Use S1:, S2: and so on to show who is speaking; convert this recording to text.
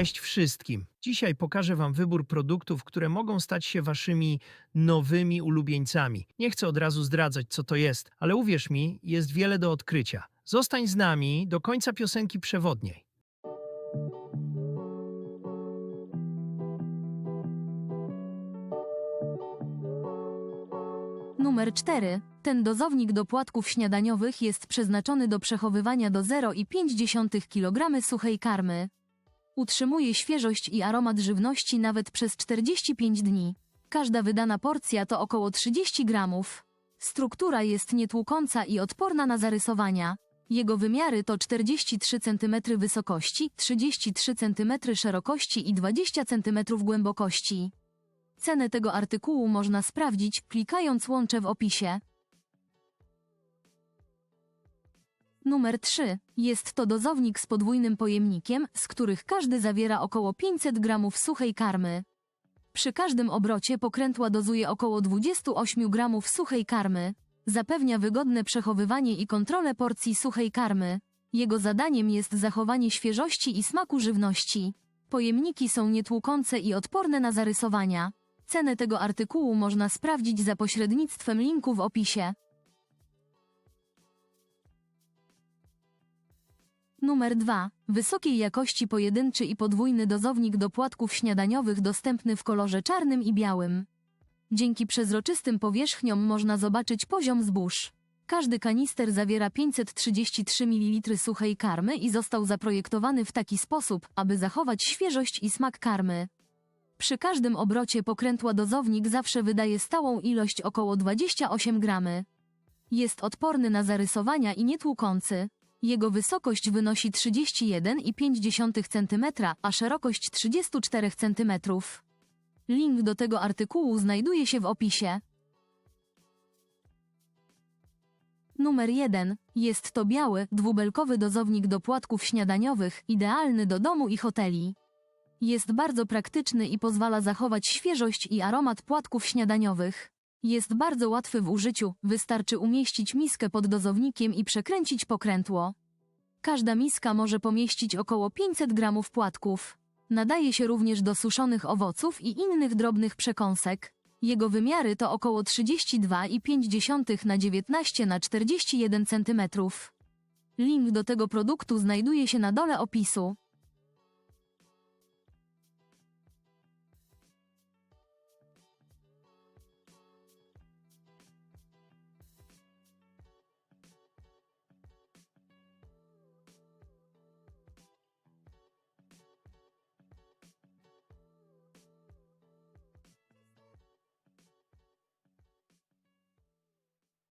S1: Cześć wszystkim. Dzisiaj pokażę Wam wybór produktów, które mogą stać się Waszymi nowymi ulubieńcami. Nie chcę od razu zdradzać, co to jest, ale uwierz mi, jest wiele do odkrycia. Zostań z nami do końca piosenki przewodniej.
S2: Numer 4. Ten dozownik do płatków śniadaniowych jest przeznaczony do przechowywania do 0,5 kg suchej karmy. Utrzymuje świeżość i aromat żywności nawet przez 45 dni. Każda wydana porcja to około 30 gramów. Struktura jest nietłukąca i odporna na zarysowania. Jego wymiary to 43 cm wysokości, 33 cm szerokości i 20 cm głębokości. Cenę tego artykułu można sprawdzić, klikając łącze w opisie. Numer 3. Jest to dozownik z podwójnym pojemnikiem, z których każdy zawiera około 500 gramów suchej karmy. Przy każdym obrocie pokrętła dozuje około 28 gramów suchej karmy. Zapewnia wygodne przechowywanie i kontrolę porcji suchej karmy. Jego zadaniem jest zachowanie świeżości i smaku żywności. Pojemniki są nietłukące i odporne na zarysowania. Cenę tego artykułu można sprawdzić za pośrednictwem linku w opisie. Numer 2. Wysokiej jakości pojedynczy i podwójny dozownik do płatków śniadaniowych dostępny w kolorze czarnym i białym. Dzięki przezroczystym powierzchniom można zobaczyć poziom zbóż. Każdy kanister zawiera 533 ml suchej karmy i został zaprojektowany w taki sposób, aby zachować świeżość i smak karmy. Przy każdym obrocie pokrętła dozownik zawsze wydaje stałą ilość około 28 gramy. Jest odporny na zarysowania i nietłukący. Jego wysokość wynosi 31,5 cm, a szerokość 34 cm. Link do tego artykułu znajduje się w opisie. Numer 1. Jest to biały, dwubelkowy dozownik do płatków śniadaniowych, idealny do domu i hoteli. Jest bardzo praktyczny i pozwala zachować świeżość i aromat płatków śniadaniowych. Jest bardzo łatwy w użyciu, wystarczy umieścić miskę pod dozownikiem i przekręcić pokrętło. Każda miska może pomieścić około 500 gramów płatków. Nadaje się również do suszonych owoców i innych drobnych przekąsek. Jego wymiary to około 32,5 na 19 na 41 cm. Link do tego produktu znajduje się na dole opisu.